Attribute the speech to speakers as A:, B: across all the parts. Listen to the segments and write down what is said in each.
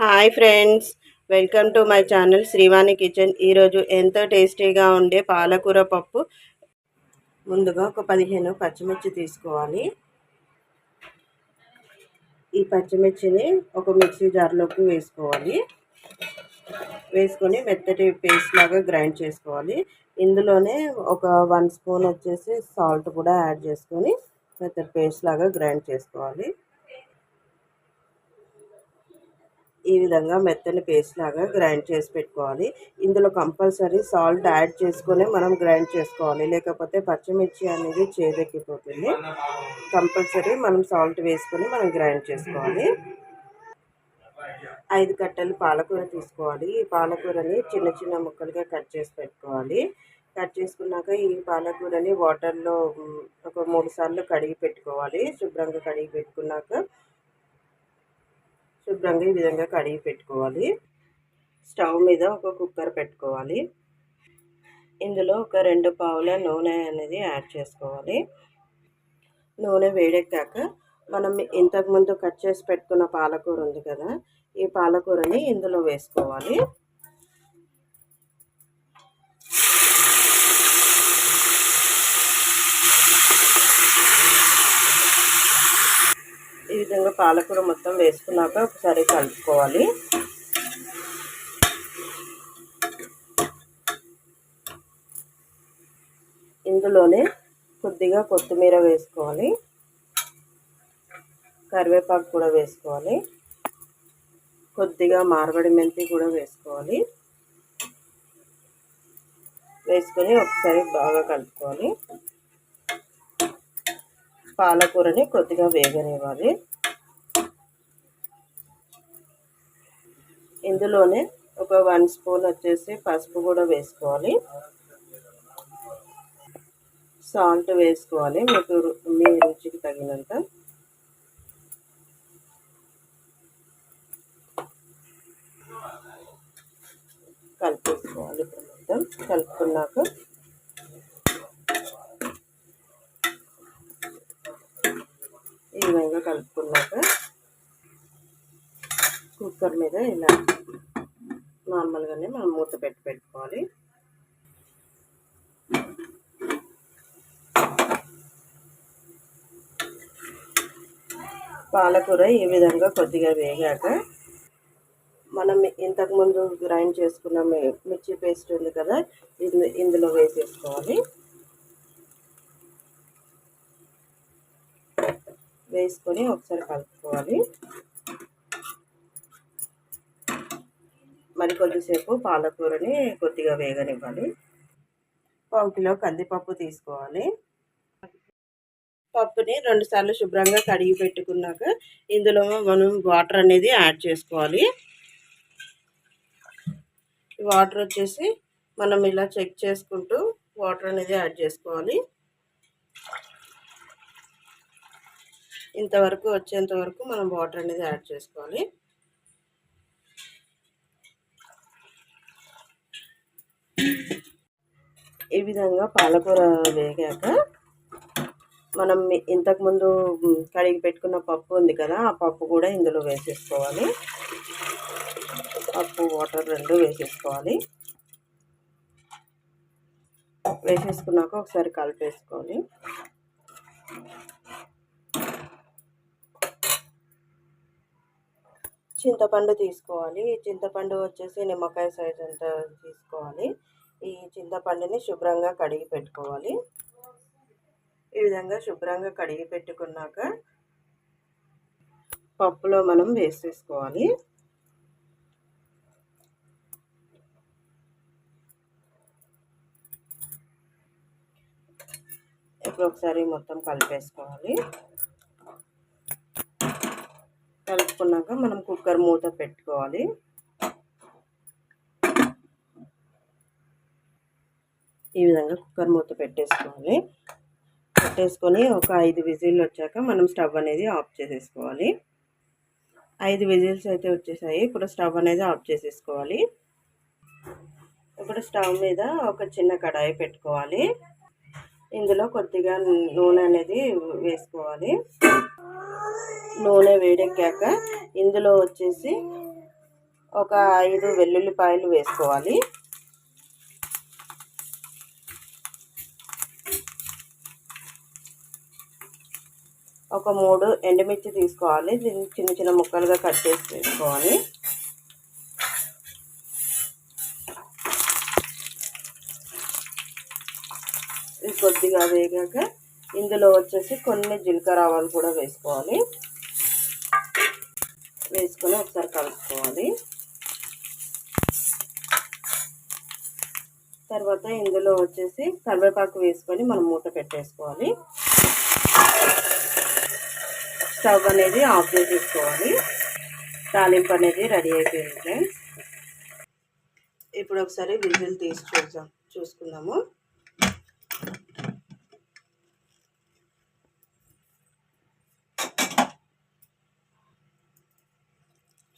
A: Hi friends welcome to my channel Srivani kitchen. ఈరోజు ఎంతో టేస్టీగా ఉండే పాలకూర పప్పు. ముందుగా ఒక పదిహేను పచ్చిమిర్చి తీసుకోవాలి. ఈ పచ్చిమిర్చిని ఒక మిక్సీ జార్లోకి వేసుకోవాలి. వేసుకొని మెత్తటి పేస్ట్ లాగా గ్రైండ్ చేసుకోవాలి. ఇందులోనే ఒక వన్ స్పూన్ వచ్చేసి సాల్ట్ కూడా యాడ్ చేసుకొని మెత్తటి పేస్ట్ లాగా గ్రైండ్ చేసుకోవాలి. ఈ విధంగా మెత్తని పేస్ట్ లాగా గ్రైండ్ చేసి పెట్టుకోవాలి. ఇందులో కంపల్సరీ సాల్ట్ యాడ్ చేసుకొని మనం గ్రైండ్ చేసుకోవాలి. లేకపోతే పచ్చిమిర్చి అనేది చేదెక్కిపోతుంది. కంపల్సరీ మనం సాల్ట్ వేసుకొని మనం గ్రైండ్ చేసుకోవాలి. ఐదు కట్టలు పాలకూర తీసుకోవాలి. ఈ పాలకూరని చిన్న చిన్న ముక్కలుగా కట్ చేసి పెట్టుకోవాలి. కట్ చేసుకున్నాక ఈ పాలకూరని వాటర్లో ఒక మూడు సార్లు కడిగి పెట్టుకోవాలి. శుభ్రంగా కడిగి పెట్టుకున్నాక శుభ్రంగా ఈ విధంగా కడిగి పెట్టుకోవాలి. స్టవ్ మీద ఒక కుక్కర్ పెట్టుకోవాలి. ఇందులో ఒక రెండు పావుల నూనె అనేది యాడ్ చేసుకోవాలి. నూనె వేడెక్కాక మనం ఇంతకుముందు కట్ చేసి పెట్టుకున్న పాలకూర ఉంది కదా ఈ పాలకూరని ఇందులో వేసుకోవాలి ఈ విధంగా పాలకూర మొత్తం వేసుకున్నాక ఒకసారి కలుపుకోవాలి. ఇందులోనే కొద్దిగా కొత్తిమీర వేసుకోవాలి. కరివేపాకు కూడా వేసుకోవాలి. కొద్దిగా మార్వడి మెంతి కూడా వేసుకోవాలి. వేసుకొని ఒకసారి బాగా కలుపుకోవాలి. పాలకూరని కొద్దిగా వేగనివ్వాలి. ఇందులోనే ఒక వన్ స్పూన్ వచ్చేసి పసుపు కూడా వేసుకోవాలి. సాల్ట్ వేసుకోవాలి. మీకు మీ రుచికి తగినంత. కలిపేసుకోవాలి మొత్తం. కలుపుకున్నాక ఈ విధంగా కలుపుకున్నాక కుక్కర్ మీద ఇలా నార్మల్గానే మనం మూత పెట్టి పెట్టుకోవాలి. పాలకూర ఈ విధంగా కొద్దిగా వేగాక మనం ఇంతకుముందు గ్రైండ్ చేసుకున్న మిర్చి పేస్ట్ ఉంది కదా ఇందులో వేసేసుకోవాలి. వేసుకొని ఒకసారి కలుపుకోవాలి. మరి కొద్దిసేపు పాలకూరని కొద్దిగా వేగనివ్వాలి పావు కిలో కందిపప్పు తీసుకోవాలి. పప్పుని రెండుసార్లు శుభ్రంగా కడిగి పెట్టుకున్నాక ఇందులో మనం వాటర్ అనేది యాడ్ చేసుకోవాలి. వాటర్ వచ్చేసి మనం ఇలా చెక్ చేసుకుంటూ వాటర్ అనేది యాడ్ చేసుకోవాలి. ఇంతవరకు వచ్చేంత వరకు మనం వాటర్ అనేది యాడ్ చేసుకోవాలి. ఈ విధంగా పాలకూర వేగాక మనం ఇంతకుముందు కడిగి పెట్టుకున్న పప్పు ఉంది కదా ఆ పప్పు కూడా ఇందులో వేసేసుకోవాలి. పప్పు వాటర్ రెండు వేసేసుకోవాలి. వేసేసుకున్నాక ఒకసారి కలిపేసుకోవాలి చింతపండు తీసుకోవాలి. చింతపండు వచ్చేసి నిమ్మకాయ సైజ్ అంత తీసుకోవాలి. ఈ చింతపండుని శుభ్రంగా కడిగి పెట్టుకోవాలి. ఈ విధంగా శుభ్రంగా కడిగి పెట్టుకున్నాక పప్పులో మనం వేసేసుకోవాలి. ఇప్పుడు ఒకసారి మొత్తం కలిపేసుకోవాలి. కలుపుకున్నాక మనం కుక్కర్ మూత పెట్టుకోవాలి. ఈ విధంగా కుక్కర్ మూత పెట్టేసుకోవాలి. పెట్టేసుకొని ఒక ఐదు విజిల్లు వచ్చాక మనం స్టవ్ అనేది ఆఫ్ చేసేసుకోవాలి. ఐదు విజిల్స్ అయితే వచ్చేసాయి. ఇప్పుడు స్టవ్ అనేది ఆఫ్ చేసేసుకోవాలి. ఇప్పుడు స్టవ్ మీద ఒక చిన్న కడాయి పెట్టుకోవాలి. ఇందులో కొద్దిగా నూనె అనేది వేసుకోవాలి. నూనె వేడెక్కాక ఇందులో వచ్చేసి ఒక ఐదు వెల్లుల్లిపాయలు వేసుకోవాలి. ఒక మూడు ఎండుమిర్చి తీసుకోవాలి. దీన్ని చిన్న చిన్న ముక్కలుగా కట్ చేసి తీసుకోవాలి ఇది కొద్దిగా వేగాక ఇందులో వచ్చేసి కొన్ని జీలకర్ర ఆవాలు కూడా వేసుకోవాలి. వేసుకొని ఒకసారి కలుపుకోవాలి. తర్వాత ఇందులో వచ్చేసి కరివేపాకు వేసుకొని మనం మూత పెట్టేసుకోవాలి. స్టవ్ అనేది ఆఫ్ చేసేసుకోవాలి. తాలింపు అనేది రెడీ అయిపోయింది ఫ్రెండ్స్. ఇప్పుడు ఒకసారి విజిల్ తీసి చూద్దాం. చూసుకుందాము.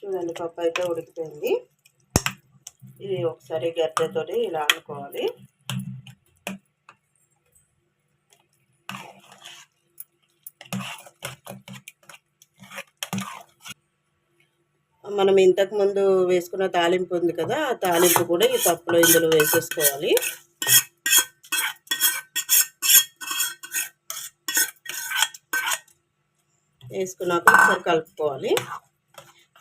A: చూడండి పప్పు అయితే ఉడికిపోయింది. ఇది ఒకసారి గడ్డతో ఇలా అనుకోవాలి. మనం ఇంతకు ముందు వేసుకున్న తాలింపు ఉంది కదా ఆ తాలింపు కూడా ఈ పప్పులో ఇందులో వేసేసుకోవాలి. వేసుకున్నాక ఒకసారి కలుపుకోవాలి.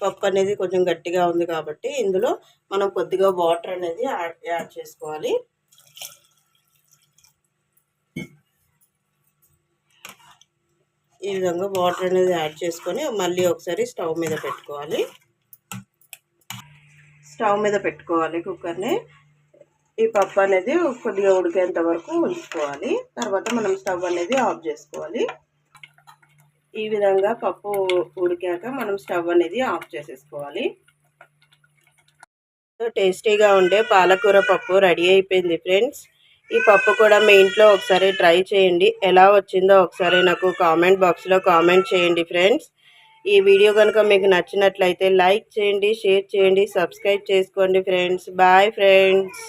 A: పప్పు అనేది కొంచెం గట్టిగా ఉంది కాబట్టి ఇందులో మనం కొద్దిగా వాటర్ అనేది యాడ్ యాడ్ చేసుకోవాలి. ఈ విధంగా వాటర్ అనేది యాడ్ చేసుకొని మళ్ళీ ఒకసారి స్టవ్ మీద పెట్టుకోవాలి. స్టవ్ మీద పెట్టుకోవాలి కుక్కర్ని. ఈ పప్పు అనేది కొద్దిగా ఉడికేంత వరకు ఉంచుకోవాలి. తర్వాత మనం స్టవ్ అనేది ఆఫ్ చేసుకోవాలి. ఈ విధంగా పప్పు ఉడికాక మనం స్టవ్ అనేది ఆఫ్ చేసేసుకోవాలి. టేస్టీగా ఉండే పాలకూర పప్పు రెడీ అయిపోయింది ఫ్రెండ్స్. ఈ పప్పు కూడా మీ ఇంట్లో ఒకసారి ట్రై చేయండి. ఎలా వచ్చిందో ఒకసారి నాకు కామెంట్ బాక్స్లో కామెంట్ చేయండి ఫ్రెండ్స్. ఈ వీడియో కనుక మీకు నచ్చినట్లయితే లైక్ చేయండి షేర్ చేయండి సబ్స్క్రైబ్ చేసుకోండి ఫ్రెండ్స్. Bye friends.